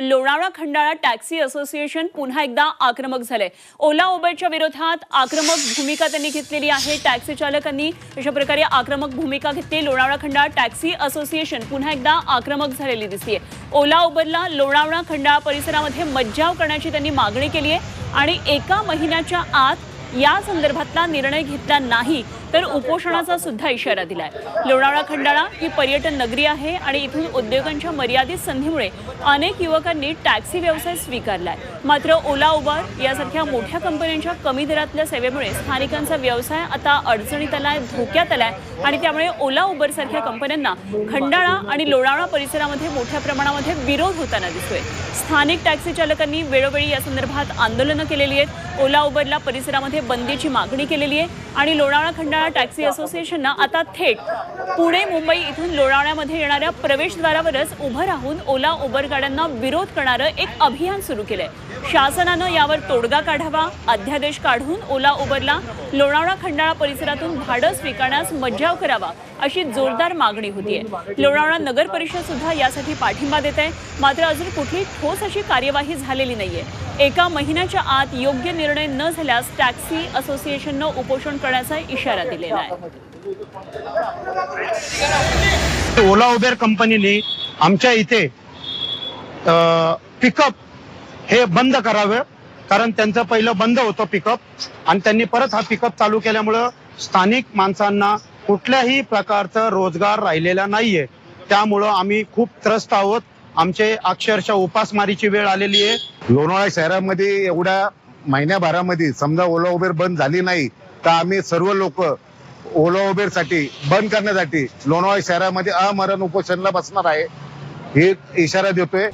Lonavala Khandala taxi association पुन्हा एकदा आक्रमक झाले ओला उबरच्या विरोधात आक्रमक भूमिका त्यांनी घेतलेली आहे. टॅक्सी चालकांनी अशा प्रकारे आक्रमक भूमिका घेतली. लोणावळा खंडाळा टॅक्सी असोसिएशन पुन्हा एकदा आक्रमक झालेली दिसतीये. ओला उबरला लोणावळा खंडाळा परिसरामध्ये मज्जाव करण्याची त्यांनी मागणी केली आहे आणि एका महिन्याच्या आत या संदर्भातला निर्णय घेतला नाही. तर उपोषणाचा सुद्धा इशारा दिलाय. लोणावळा खंडाळा ही पर्यटन नगरी आहे आणि इथून उद्योगांच्या मर्यादित संधीमुळे अनेक युवकांनी टॅक्सी व्यवसाय स्वीकारलाय. मात्र ओला उबर यासारख्या मोठ्या कंपन्यांच्या कमी दरातल्या सेवेमुळे स्थानिकांचा व्यवसाय आता अडचणीत आलाय धोक्यात आलाय आणि त्यामुळे ओला उबर सारख्या कंपन्यांना खंडाळा आणि लोणावळा परिसरामध्ये मोठ्या प्रमाणामध्ये विरोध होताना दिसतोय. स्थानिक टॅक्सी चालकांनी वेळोवेळी या संदर्भात आंदोलनं केलेली आहेत. ओला उबरला परिसरामध्ये बंदीची मागणी केलेली आहे आणि लोणावळा खंडाळा टॅक्सी असोसिएशननं आता थेट पुणे मुंबई इथून लोणावळ्यामध्ये येणाऱ्या प्रवेशद्वारावरच उभं राहून ओला उबर गाड्यांना विरोध करणारं एक अभियान सुरू केलंय. शासनानं यावर तोडगा काढावा अध्यादेश काढून ओला उबरला लोणावळा खंडाळा परिसरातून भाडं स्वीकारण्यास मज्जाव करावा अशी जोरदार मागणी होतीये. लोणावळा नगर परिषद सुद्धा यासाठी पाठिंबा देत आहे मात्र अजून कुठली ठोस अशी कार्यवाही झालेली नाहीये. एका महिन्याच्या आत योग्य निर्णय न झाल्यास टॅक्सी असोसिएशननं उपोषण करण्याचा इशारा दिलेला आहे. ओला उबेर कंपनीने आमच्या इथे पिकअप हे बंद करावं. कारण त्यांचं पहिलं बंद होतं पिकअप आणि त्यांनी परत हा पिकअप चालू केल्यामुळं स्थानिक माणसांना कुठल्याही प्रकारचा रोजगार राहिलेला नाहीये. त्यामुळं आम्ही खूप त्रस्त आहोत. आमचे अक्षरशः उपासमारीची वेळ आलेली आहे. लोणावळा शहरामध्ये एवढ्या महिन्याभरामध्ये समजा ओला उबेर बंद झाली नाही तर आम्ही सर्व लोक ओला उबेरसाठी बंद करण्यासाठी लोणावळा शहरामध्ये अमरण उपोषणला बसणार आहे. हे इशारा देतोय.